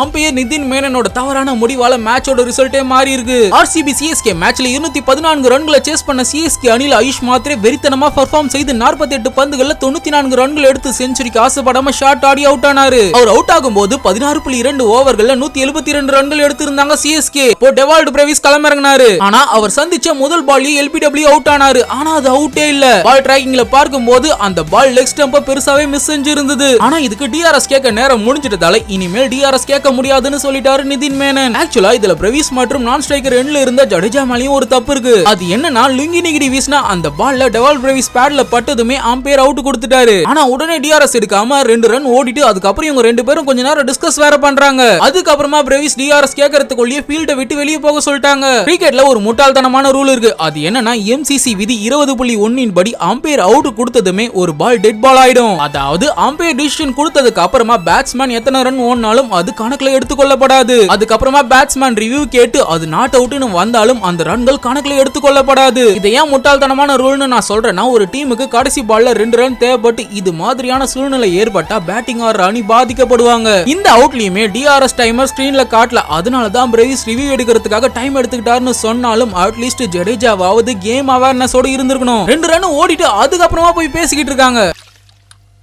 Umpire Nitin மேனனோட தவறான முடிவால மேட்சோட ரிசல்ட்டே மாறி இருக்கு ஆர்சிபி சிஎஸ்கே மேட்ச்ல இருநூத்தி பதினான்கு ரன்களை சேஸ் பண்ண சிஎஸ்கே அணில ஆயுஷ் மாத்திரே வெறித்தனமா பெர்ஃபார்ம் செய்து 48 எட்டு பந்துகள்ல தொண்ணூத்தி நான்கு ரன்கள் எடுத்து செஞ்சுரிக்கு ஆசைப்படாம ஷாட் ஆடி அவுட் ஆனாரு. அவர் அவுட் ஆகும்போது பதினாறு புள்ளி இரண்டு ஓவர்கள்ல நூத்தி எழுபத்தி இரண்டு ரன்கள் எடுத்திருந்தாங்க சிஎஸ்கே இப்போ டெவால்டு பிரவிஸ் களமிறங்கினாரு. ஆனா அவர் சந்திச்ச முதல் பால்லயே எல்பிடபிள்யூ அவுட் ஆனாரு. ஆனா அது அவுட்டே இல்ல. பால் டிராக்கிங்ல பார்க்கும்போது அந்த பால் லெக் ஸ்டம்ப பெருசாவே மிஸ் செஞ்சிருந்தது. ஆனா இதுக்கு டிஆர்எஸ் கேட்க நேரம் முடிஞ்சிட்டதால இனிமேல் டிஆர்எஸ் கேட்க முடியாதுன்னு சொல்லிட்டாரு நிதின் மேனன். ஆக்சுவலா இதுல பிரவிஸ் மற்றும் நான் ஸ்ட்ரைக்கர் எண்ட்ல இருந்த ஜடேஜா மேலயும் ஒரு தப்பு இருக்கு. அது என்னன்னா லுங்கி நிகிடி வீசினா அந்த பால்ல டெவால் பிரவிஸ் பேட்ல பட்டதுமே அம்பையர் அவுட் கொடுத்துட்டாரு. ஆனா உடனே டிஆர்எஸ் எடுக்காம ரெண்டு ரன் ஓடிட்டு அதுக்கப்புறம் இவங்க ரெண்டு பேரும் கொஞ்ச நேரம் டிஸ்கஸ் வேற பண்றாங்க. அதுக்கப்புறமா பிரவிஸ் டிஆர்எஸ் கேட்கறதுக்குள்ளேயே ஃபீல்ட விட்டு வெளியே போக சொல்லிட்டாங்க. கிரிக்கெட்ல ஒரு முட்டாள்தனமான ரூல் இருக்கு. அது என்னன்னா எம்சிசி விதி இருபது புள்ளி ஒன்னின் படி அம்பையர் அவுட் கொடுத்ததுமே ஒரு பால் டெட் பால் ஆயிடும். அதாவது அம்பையர் டிசிஷன் கொடுத்ததுக்கு அப்புறமா பேட்ஸ்மேன் எத்தனை ரன் ஓடினாலும் அதுக்கான கணக்குல எடுத்துக்கொள்ளப்படாது. அதுக்கப்புறமா பேட்ஸ்மேன் ரிவ்யூ கேட்டு அது நாட் அவுட்னு வந்தாலும் அந்த ரன்கள் கணக்குல எடுத்துக்கொள்ளப்படாது. இதை ஏன் முட்டாள்தனமான ரூல்னு நான் சொல்றேன்னா ஒரு டீமுக்கு கடைசி பால்ல ரெண்டு ரன் தேவைப்பட்டு இது மாதிரியான சூழ்நிலை ஏற்பட்டா பேட்டிங் ஆடுற அணி பாதிக்கப்படுவாங்க. இந்த அவுட்லயுமே டிஆர்எஸ் டைமர் ஸ்கிரீன்ல காட்டல. அதனால தான் பிரேவிஸ் ரிவ்யூ எடுக்கிறதுக்காக டைம் எடுத்துக்கிட்டாருன்னு சொன்னாலும் அட்லீஸ்ட் ஜடேஜாவாவது கேம் அவேர்னஸோட இருந்திருக்கணும். ரெண்டு ரன் ஓடிட்டு அதுக்கப்புறமா போய் பேசிக்கிட்டு இருக்காங்க.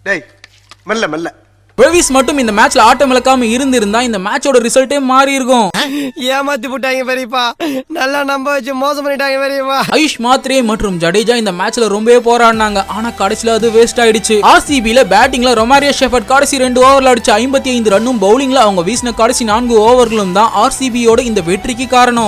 டேய் மெல்ல மெல்ல. பிரவிஸ் மட்டும் இந்த மேட்ச்ல ஆட்டம் இழக்காம இருந்திருந்தா இந்த மேட்சோட ரிசல்ட்டே மாறி இருக்கும். ஏமாத்தி போட்டாங்க பெரியப்பா. நல்லா நம்ப வச்சு மோசம் பண்ணிட்டாங்க பெரியப்பா. ஆயுஷ் மாத்ரே மற்றும் ஜடேஜா இந்த மேட்ச்ல ரொம்பவே போராடினாங்க. ஆனா கடைசில அது வேஸ்ட் ஆயிடுச்சு. ஆர்சிபில பேட்டிங்ல ரொமாரியா ஷெஃபர்ட் கடைசி ரெண்டு ஓவர்ல அடிச்ச ஐம்பத்தி ஐந்து ரன்னும் பவுலிங்ல அவங்க வீசின கடைசி நான்கு ஓவர்களும் தான் ஆர்சிபியோட இந்த வெற்றிக்கு காரணம்.